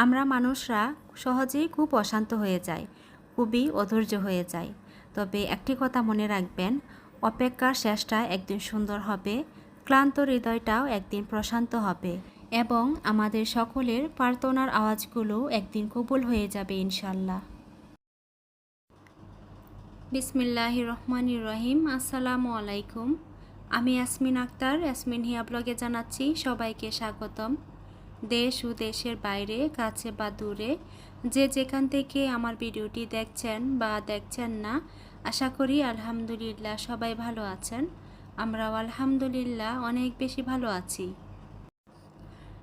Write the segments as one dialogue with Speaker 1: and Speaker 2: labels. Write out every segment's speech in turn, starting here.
Speaker 1: আমরা মানুষরা সহজেই খুব অশান্ত হয়ে যায় খুবই অধৈর্য হয়ে যায় তবে একটি কথা মনে রাখবেন, অপেক্ষার শেষটা একদিন সুন্দর হবে, ক্লান্ত হৃদয়টাও একদিন প্রশান্ত হবে এবং আমাদের সকলের প্রার্থনার আওয়াজগুলো একদিন কবুল হয়ে যাবে ইনশাল্লাহ বিসমিল্লাহ রহমান রহিম, আসসালামু আলাইকুম। আমি ইয়াসমিন আক্তার, ইয়াসমিন হিয়া ব্লগে জানাচ্ছি সবাইকে স্বাগতম। দেশ ও দেশের বাইরে, কাছে বা দূরে, যে যেখান থেকে আমার ভিডিওটি দেখছেন বা দেখছেন না, আশা করি আলহামদুলিল্লাহ সবাই ভালো আছেন। আমরাও আলহামদুলিল্লাহ অনেক বেশি ভালো আছি।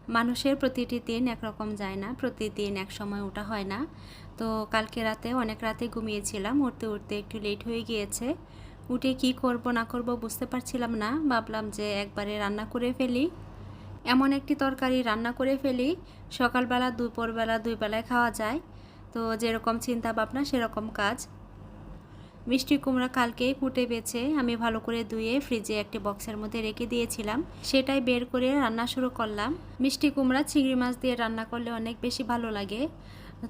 Speaker 1: মানুষের প্রতিটি দিন একরকম যায় না, প্রতিদিন এক সময় ওঠা হয় না। তো কালকে রাতে অনেক রাতে ঘুমিয়েছিলাম, উঠতে উঠতে একটু লেট হয়ে গিয়েছে। উঠে কি করব না করব বুঝতে পারছিলাম না, ভাবলাম যে একবারে রান্না করে ফেলি। এমন একটি তরকারি রান্না করে ফেলি, সকালবেলা, দুপুরবেলা দুই বেলায় খাওয়া যায়। তো যেরকম চিন্তা ভাবনা সেরকম কাজ। মিষ্টি কুমড়া কালকেই কুটে বেছে আমি ভালো করে ধুয়ে ফ্রিজে একটি বক্সের মধ্যে রেখে দিয়েছিলাম। সেটাই বের করে রান্না শুরু করলাম। মিষ্টি কুমড়া চিংড়ি মাছ দিয়ে রান্না করলে অনেক বেশি ভালো লাগে।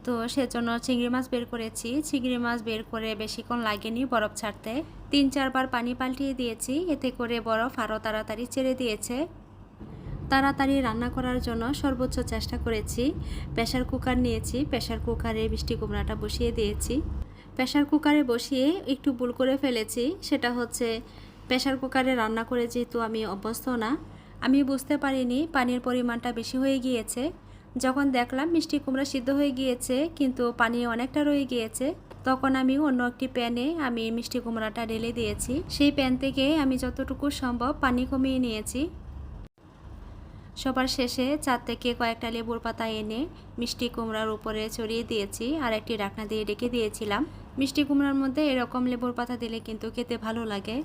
Speaker 1: তো সেজন্য চিংড়ি মাছ বের করেছি। চিংড়ি মাছ বের করে বেশিক্ষণ লাগেনি বরফ ছাড়তে। তিন চারবার পানি পাল্টিয়ে দিয়েছি। এতে করে বরফ আরও তাড়াতাড়ি ছেড়ে দিয়েছে। তাড়াতাড়ি রান্না করার জন্য সর্বোচ্চ চেষ্টা করেছি। প্রেশার কুকার নিয়েছি। প্রেশার কুকারে মিষ্টি কুমড়াটা বসিয়ে দিয়েছি। প্রেশার কুকারে বসিয়ে একটু ভুল করে ফেলেছি। সেটা হচ্ছে প্রেশার কুকারে রান্না করে যেহেতু আমি অভ্যস্ত না, আমি বুঝতে পারিনি পানির পরিমাণটা বেশি হয়ে গিয়েছে। যখন দেখলাম মিষ্টি কুমড়া সিদ্ধ হয়ে গিয়েছে, কিন্তু পানি অনেকটা রয়ে গিয়েছে, তখন আমি অন্য একটি প্যানে আমি মিষ্টি কুমড়াটা ঢেলে দিয়েছি। সেই প্যান থেকে আমি যতটুকু সম্ভব পানি কমিয়ে নিয়েছি। সবার শেষে চার থেকে কয়েকটা লেবুর পাতা এনে মিষ্টি কুমড়ার উপরে ছড়িয়ে দিয়েছি আর একটি ডাকনা দিয়ে রেখে দিয়েছিলাম। মিষ্টি কুমড়ার মধ্যে এরকম লেবুর পাতা দিলে কিন্তু খেতে ভালো লাগে।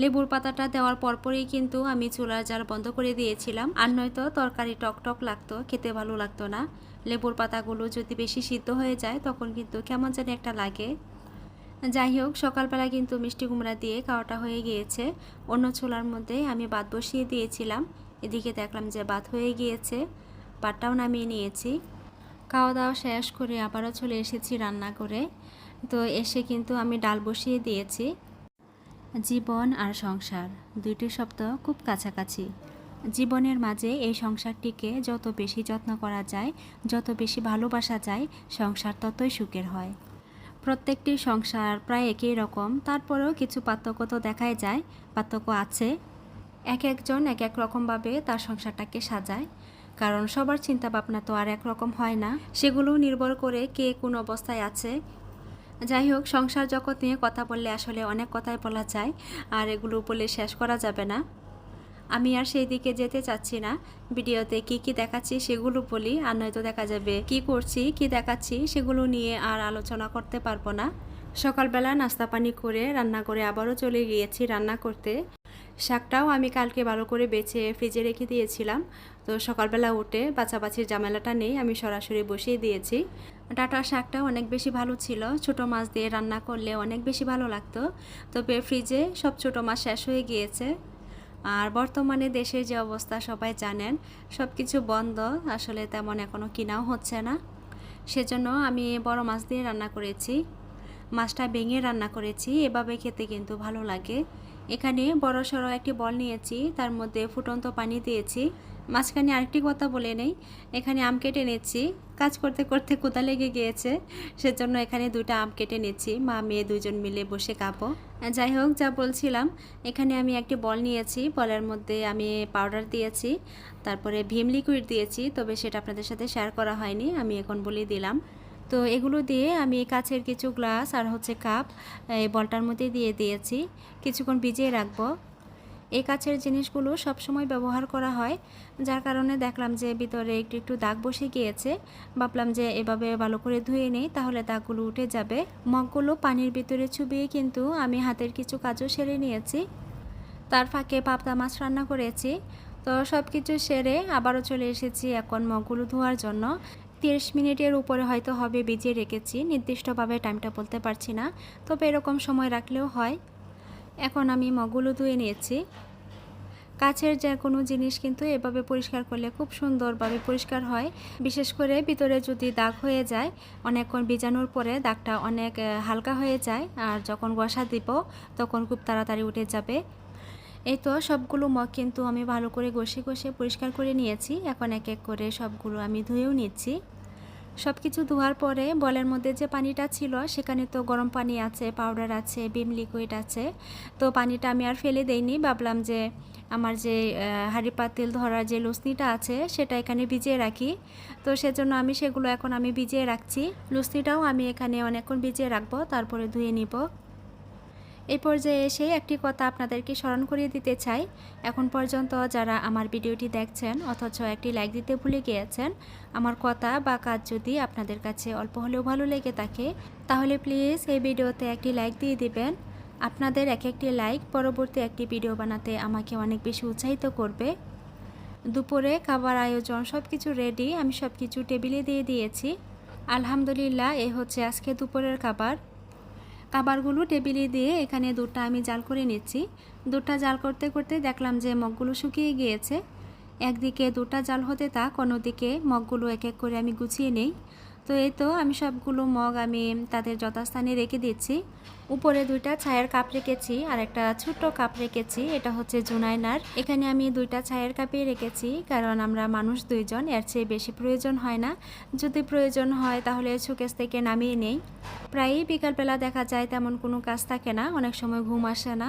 Speaker 1: লেবুর পাতাটা দেওয়ার পরপরই কিন্তু আমি চুলার জার বন্ধ করে দিয়েছিলাম। আর নয়তো তরকারি টক টক লাগতো, খেতে ভালো লাগতো না। লেবুর পাতাগুলো যদি বেশি সিদ্ধ হয়ে যায়, তখন কিন্তু কেমন যেন একটা লাগে। যাই হোক, সকালবেলা কিন্তু মিষ্টি কুমড়া দিয়ে খাওয়াটা হয়ে গিয়েছে। অন্য চুলার মধ্যে আমি বাদ বসিয়ে দিয়েছিলাম। এদিকে দেখলাম যে ভাত হয়ে গিয়েছে। পাটটাও নামিয়ে নিয়েছি। খাওয়া দাওয়া শেষ করে আবারও চলে এসেছি রান্না করে। তো এসে কিন্তু আমি ডাল বসিয়ে দিয়েছি। জীবন আর সংসার, দুইটি শব্দ খুব কাছাকাছি। জীবনের মাঝে এই সংসারটিকে যত বেশি যত্ন করা যায়, যত বেশি ভালোবাসা যায়, সংসার ততই সুখের হয়। প্রত্যেকটি সংসার প্রায় একই রকম, তারপরেও কিছু পার্থক্য তো দেখাই যায়, পার্থক্য আছে। এক একজন এক এক রকমভাবে তার সংসারটাকে সাজায়। কারণ সবার চিন্তা ভাবনা তো আর একরকম হয় না। সেগুলো নির্ভর করে কে কোন অবস্থায় আছে। যাই হোক, সংসার জগৎ নিয়ে কথা বললে আসলে অনেক কথাই বলা যায়, আর এগুলো বলে শেষ করা যাবে না। আমি আর সেই দিকে যেতে চাচ্ছি না। ভিডিওতে কি কি দেখাচ্ছি সেগুলো বলি, আর নয়তো দেখা যাবে কি করছি, কি দেখাচ্ছি সেগুলো নিয়ে আর আলোচনা করতে পারব না। সকালবেলা নাস্তা পানি করে রান্না করে আবারও চলে গিয়েছি রান্না করতে। শাকটাও আমি কালকে ভালো করে বেছে ফ্রিজে রেখে দিয়েছিলাম। তো সকালবেলা উঠে বাছাবাছির জামেলাটা নেই, আমি সরাসরি বসিয়ে দিয়েছি। ডাটা শাকটা অনেক বেশি ভালো ছিল, ছোট মাছ দিয়ে রান্না করলে অনেক বেশি ভালো লাগতো। তবে ফ্রিজে সব ছোট মাছ শেষ হয়ে গিয়েছে। আর বর্তমানে দেশের যে অবস্থা, সবাই জানেন সব কিছু বন্ধ, আসলে তেমন এখনও কিনাও হচ্ছে না। সেজন্য আমি বড় মাছ দিয়ে রান্না করেছি। মাছটা ভেঙে রান্না করেছি, এভাবে খেতে কিন্তু ভালো লাগে। এখানে বড় সড়ো একটি বল নিয়েছি, তার মধ্যে ফুটন্ত পানি দিয়েছি। মাঝখানে আরেকটি কথা বলে নেই, এখানে আম কেটে নিচ্ছি। কাজ করতে করতে কোথা লেগে গিয়েছে, সেজন্য এখানে দুটো আম কেটে নিচ্ছি। মা, মেয়ে দুজন মিলে বসে কাঁপো যাই হোক, যা বলছিলাম, এখানে আমি একটি বল নিয়েছি, বলের মধ্যে আমি পাউডার দিয়েছি, তারপরে ভীম লিকুইড দিয়েছি, তবে সেটা আপনাদের সাথে শেয়ার করা হয়নি, আমি এখন বলে দিলাম। তো এগুলো দিয়ে আমি কাছের কিছু গ্লাস আর হচ্ছে কাপ, এই বলটার মধ্যে দিয়ে দিয়েছি। কিছুক্ষণ ভিজিয়ে রাখব। এই কাছের জিনিসগুলো সব সময় ব্যবহার করা হয়, যার কারণে দেখলাম যে ভিতরে একটু একটু দাগ বসে গিয়েছে। ভাবলাম যে এভাবে ভালো করে ধুয়ে নেই, তাহলে দাগগুলো উঠে যাবে। মগগুলো পানির ভিতরে চুবিয়ে কিন্তু আমি হাতের কিছু কাজও সেরে নিয়েছি। তার ফাঁকে পাবদা মাছ রান্না করেছি। তো সব কিছু সেরে আবারও চলে এসেছি এখন মগগুলো ধোয়ার জন্য। তিরিশ মিনিটের উপরে হয়তো হবে ভিজিয়ে রেখেছি, নির্দিষ্টভাবে টাইমটা বলতে পারছি না, তবে এরকম সময় রাখলেও হয়। এখন আমি মগগুলো ধুয়ে নিয়েছি। কাছের যে কোনো জিনিস কিন্তু এভাবে পরিষ্কার করলে খুব সুন্দরভাবে পরিষ্কার হয়। বিশেষ করে ভিতরে যদি দাগ হয়ে যায়, অনেকক্ষণ বিজানোর পরে দাগটা অনেক হালকা হয়ে যায়, আর যখন ঘষা দিব, তখন খুব তাড়াতাড়ি উঠে যাবে। এই তো সবগুলো মগ কিন্তু আমি ভালো করে ঘষে ঘষে পরিষ্কার করে নিয়েছি। এখন এক এক করে সবগুলো আমি ধুয়েও নিচ্ছি। সব কিছু ধোয়ার পরে বলের মধ্যে যে পানিটা ছিল, সেখানে তো গরম পানি আছে, পাউডার আছে, বিম লিকুইড আছে। তো পানিটা আমি আর ফেলে দেইনি। ভাবলাম যে আমার যে হাঁড়ি পাতিল ধরার যে লুসনিটা আছে, সেটা এখানে ভিজিয়ে রাখি। তো সেজন্য আমি সেগুলো এখন আমি ভিজিয়ে রাখছি। লুসনিটাও আমি এখানে অনেকক্ষণ ভিজিয়ে রাখব, তারপরে ধুয়ে নিব। এই পর্যায়ে এসে একটি কথা আপনাদেরকে স্মরণ করিয়ে দিতে চাই। এখন পর্যন্ত যারা আমার ভিডিওটি দেখছেন অথচ একটি লাইক দিতে ভুলে গিয়েছেন, আমার কথা বা কাজ যদি আপনাদের কাছে অল্প হলেও ভালো লেগে থাকে, তাহলে প্লিজ এই ভিডিওতে একটি লাইক দিয়ে দিবেন। আপনাদের এক একটি লাইক পরবর্তী একটি ভিডিও বানাতে আমাকে অনেক বেশি উৎসাহিত করবে। দুপুরে খাবার আয়োজন সব কিছু রেডি আমি সব কিছু টেবিলে দিয়ে দিয়েছি। আলহামদুলিল্লাহ, এ হচ্ছে আজকে দুপুরের খাবার। খাবারগুলো টেবিলে দিয়ে এখানে দুধটা আমি জাল করে নিচ্ছি। দুধটা জাল করতে করতে দেখলাম যে মগগুলো শুকিয়ে গিয়েছে। একদিকে দুটা জাল হতে থাক, অন্যদিকে মগগুলো এক এক করে আমি গুছিয়ে নেই। তো এই তো আমি সবগুলো মগ আমি তাদের যথাস্থানে রেখে দিচ্ছি। উপরে দুইটা ছায়ের কাপ রেখেছি আর একটা ছোট্ট কাপ রেখেছি, এটা হচ্ছে জুনাইনার। এখানে আমি দুইটা ছায়ের কাপে রেখেছি কারণ আমরা মানুষ দুইজন, এর চেয়ে বেশি প্রয়োজন হয় না। যদি প্রয়োজন হয় তাহলে সুকেশ থেকে নামিয়ে নেই। প্রায়ই বিকালবেলা দেখা যায় তেমন কোনো কাজ থাকে না, অনেক সময় ঘুম আসে না।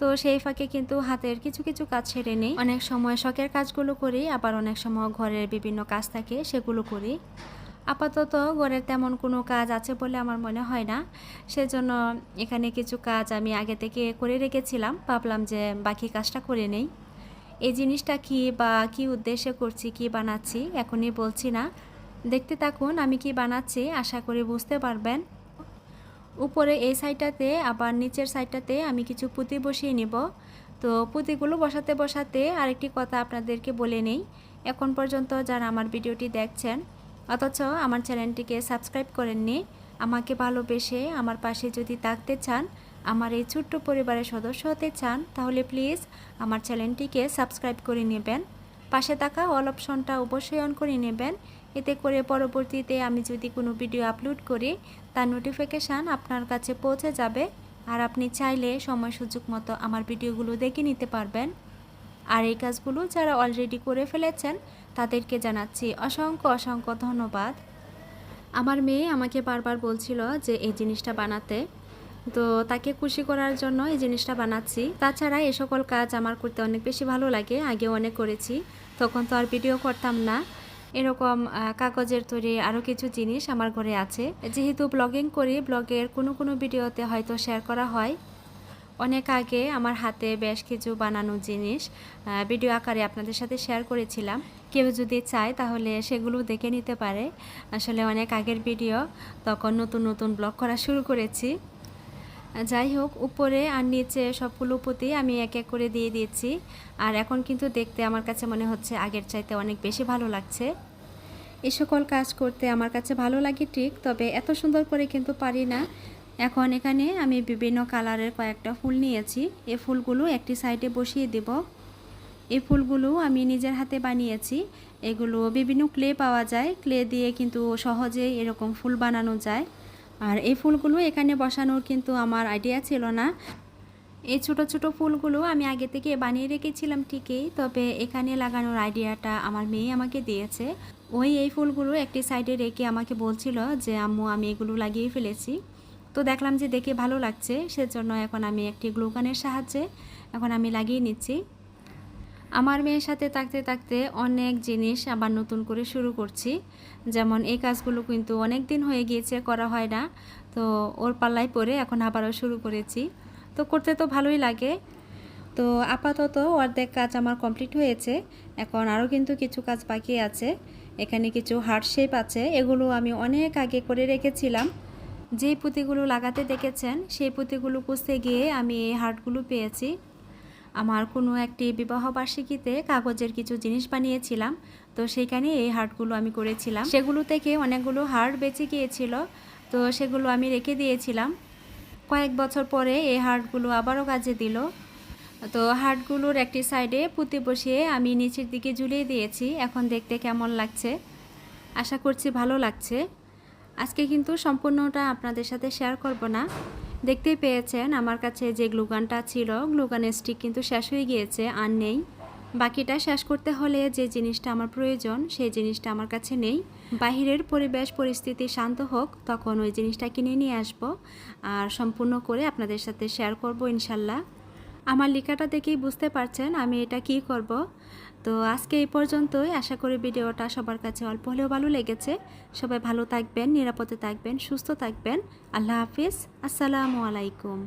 Speaker 1: তো সেই ফাঁকে কিন্তু হাতের কিছু কিছু কাজ সেরে নেই। অনেক সময় শখের কাজগুলো করি, আবার অনেক সময় ঘরের বিভিন্ন কাজ থাকে, সেগুলো করি। আপাতত ঘরের তেমন কোনো কাজ আছে বলে আমার মনে হয় না। সেজন্য এখানে কিছু কাজ আমি আগে থেকে করে রেখেছিলাম। ভাবলাম যে বাকি কাজটা করে নেই। এই জিনিসটা কি বা কি উদ্দেশ্যে করছি, কি বানাচ্ছি এখনই বলছি না। দেখতে থাকুন আমি কি বানাচ্ছি, আশা করি বুঝতে পারবেন। উপরে এই সাইডটাতে আবার নিচের সাইডটাতে আমি কিছু পুঁতি বসিয়ে নিব। তো পুঁতিগুলো বসাতে বসাতে আরেকটি কথা আপনাদেরকে বলে নেই। এখন পর্যন্ত যারা আমার ভিডিওটি দেখছেন অথচ আমার চ্যানেলটিকে সাবস্ক্রাইব করেননি, আমাকে ভালোবেসে আমার পাশে যদি থাকতে চান, আমার এই ছোট্ট পরিবারের সদস্য হতে চান, তাহলে প্লিজ আমার চ্যানেলটিকে সাবস্ক্রাইব করে নেবেন। পাশে থাকা অল অপশনটা অবশ্যই অন করে নেবেন। এতে করে পরবর্তীতে আমি যদি কোনো ভিডিও আপলোড করি, তার নোটিফিকেশান আপনার কাছে পৌঁছে যাবে। আর আপনি চাইলে সময় সুযোগ মতো আমার ভিডিওগুলো দেখে নিতে পারবেন। আর এই কাজগুলো যারা অলরেডি করে ফেলেছেন, তাদেরকে জানাচ্ছি অসংখ্য অসংখ্য ধন্যবাদ। আমার মেয়ে আমাকে বারবার বলছিল যে এই জিনিসটা বানাতে। তো তাকে খুশি করার জন্য এই জিনিসটা বানাচ্ছি। তাছাড়া এই সকল কাজ আমার করতে অনেক বেশি ভালো লাগে, আগে অনেক করেছি, তখন তো আর ভিডিও করতাম না। এরকম কাগজের তৈরি আরও কিছু জিনিস আমার ঘরে আছে। যেহেতু ব্লগিং করি ব্লগের কোনো কোনো ভিডিওতে হয়তো শেয়ার করা হয়। অনেক আগে আমার হাতে বেশ কিছু বানানো জিনিস ভিডিও আকারে আপনাদের সাথে শেয়ার করেছিলাম। কেউ যদি চায় তাহলে সেগুলো দেখে নিতে পারে। আসলে অনেক আগের ভিডিও তখন নতুন নতুন ব্লগ করা শুরু করেছি। যাই হোক, উপরে আর নিচে সবগুলো পুঁতি আমি এক এক করে দিয়ে দিয়েছি। আর এখন কিন্তু দেখতে আমার কাছে মনে হচ্ছে আগের চাইতে অনেক বেশি ভালো লাগছে। এই সকল কাজ করতে আমার কাছে ভালো লাগে ঠিক, তবে এত সুন্দর করে কিন্তু পারি না। এখন এখানে আমি বিভিন্ন কালারের কয়েকটা ফুল নিয়েছি। এই ফুলগুলো একটি সাইডে বসিয়ে দেব। এই ফুলগুলো আমি নিজের হাতে বানিয়েছি। এগুলো বিভিন্ন ক্লে পাওয়া যায়। ক্লে দিয়ে কিন্তু সহজেই এরকম ফুল বানানো যায়। আর এই ফুলগুলো এখানে বসানোর কিন্তু আমার আইডিয়া ছিল না। এই ছোট ছোট ফুলগুলো আমি আগে থেকে বানিয়ে রেখেছিলাম ঠিকই, তবে এখানে লাগানোর আইডিয়াটা আমার মেয়ে আমাকে দিয়েছে। ওই এই ফুলগুলো একটি সাইডে রেখে আমাকে বলছিল যে, আম্মু, আমি এগুলো লাগিয়ে ফেলেছি। তো দেখলাম যে দেখে ভালো লাগছে, সেজন্য এখন আমি একটি গ্লুকানের সাহায্যে এখন আমি লাগিয়ে নিচ্ছি। আমার মেয়ের সাথে থাকতে থাকতে অনেক জিনিস আবার নতুন করে শুরু করছি। যেমন এই কাজগুলো কিন্তু অনেক দিন হয়ে গিয়েছে, করা হয় না। তো ওর পাল্লায় পরে এখন আবারও শুরু করেছি। তো করতে তো ভালোই লাগে। তো আপাতত অর্ধেক কাজ আমার কমপ্লিট হয়েছে। এখন আরও কিন্তু কিছু কাজ বাকি আছে। এখানে কিছু হার্ট শেপ আছে, এগুলো আমি অনেক আগে করে রেখেছিলাম। যেই পুঁতিগুলো লাগাতে দেখেছেন, সেই পুঁতিগুলো পুষতে গিয়ে আমি এই হার্টগুলো পেয়েছি। আমার কোনো একটি বিবাহ বার্ষিকীতে কাগজের কিছু জিনিস বানিয়েছিলাম, তো সেইখানে এই হার্টগুলো আমি করেছিলাম। সেগুলো থেকে অনেকগুলো হার্ট বেঁচে গিয়েছিল, তো সেগুলো আমি রেখে দিয়েছিলাম। কয়েক বছর পরে এই হার্টগুলো আবারও কাজে দিল। তো হাটগুলোর একটি সাইডে পুঁতে বসিয়ে আমি নিচের দিকে ঝুলিয়ে দিয়েছি। এখন দেখতে কেমন লাগছে? আশা করছি ভালো লাগছে। আজকে কিন্তু সম্পূর্ণটা আপনাদের সাথে শেয়ার করব না। দেখতেই পেয়েছেন আমার কাছে যে গ্লুগানটা ছিল, গ্লুগানের স্টিক কিন্তু শেষ হয়ে গিয়েছে, আর নেই। বাকিটা শেষ করতে হলে যে জিনিসটা আমার প্রয়োজন, সেই জিনিসটা আমার কাছে নেই। বাহিরের পরিবেশ, পরিস্থিতি শান্ত হোক, তখন ওই জিনিসটা কিনে নিয়ে আসব আর সম্পূর্ণ করে আপনাদের সাথে শেয়ার করব ইনশাল্লাহ। আমার লেখাটা দেখেই বুঝতে পারছেন আমি এটা কি করব। তো আজকে এই পর্যন্তই। আশা করি ভিডিওটা সবার কাছে অল্প হলেও ভালো লেগেছে। সবাই ভালো থাকবেন, নিরাপদে থাকবেন, সুস্থ থাকবেন। আল্লাহ হাফিজ। আসসালামু আলাইকুম।